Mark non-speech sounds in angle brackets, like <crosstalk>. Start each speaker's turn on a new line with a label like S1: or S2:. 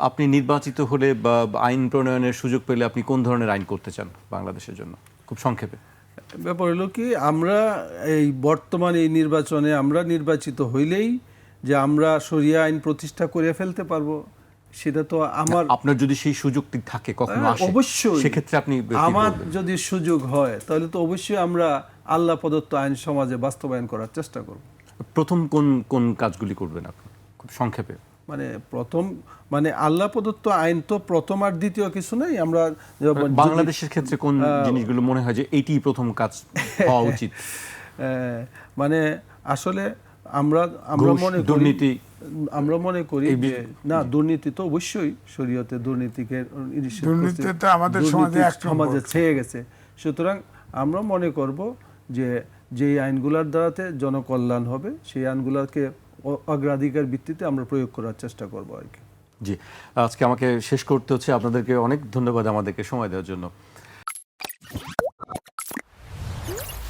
S1: আপনি নির্বাচিত হলে বা বা আইন প্রণয়নের সুযোগ পেলে আপনি কোন ধরনের আইন করতে চান বাংলাদেশের জন্য? খুব সংক্ষেপে।
S2: ব্যাপার হলো কি আমরা এই বর্তমান এই নির্বাচনে আমরা নির্বাচিত হইলেই যে আমরা সরিয়া আইন প্রতিষ্ঠা করে ফেলতে পারব সেটা তো আমার
S1: আপনার যদি সেই সুযোগটি থাকে কখনো
S2: হ্যাঁ, অবশ্যই।
S1: সেক্ষেত্রে আপনি
S2: আমার যদি সুযোগ হয় তাহলে তো অবশ্যই আমরা আল্লাহ প্রদত্ত আইন সমাজে বাস্তবায়ন করার চেষ্টা করব।
S1: প্রথম কোন কোন কাজগুলি করবেন আপনি? খুব সংক্ষেপে।
S2: মানে প্রথম মানে আল্লাহ প্রদত্ত আইন তো প্রথম আর দ্বিতীয় কিছু নেই। আমরা
S1: বাংলাদেশের ক্ষেত্রে কোন জিনিসগুলো মনে হয় যে এইটি প্রথম কাজ হওয়া <laughs> উচিত?
S2: মানে আসলে আমরা আমরা মনে
S1: দুর্নীতি।
S2: আমরা মনে করি যে না দুর্নীতি তো অবশ্যই শরীয়তে দুর্নীতিকে
S3: দুর্নীতি তো আমাদের সমাজে এক
S2: সমাজে ছেয়ে গেছে। সুতরাং আমরা মনে করব যে যে আইনগুলোর দ্বারাতে জনকল্যাণ হবে সেই আইনগুলোকে অগ্রাধিকার ভিত্তিতে আমরা প্রয়োগ করার চেষ্টা করব আর কি।
S1: জি, আজকে আমাকে শেষ করতে হচ্ছে। আপনাদেরকে অনেক ধন্যবাদ আমাদেরকে সময় দেওয়ার জন্য।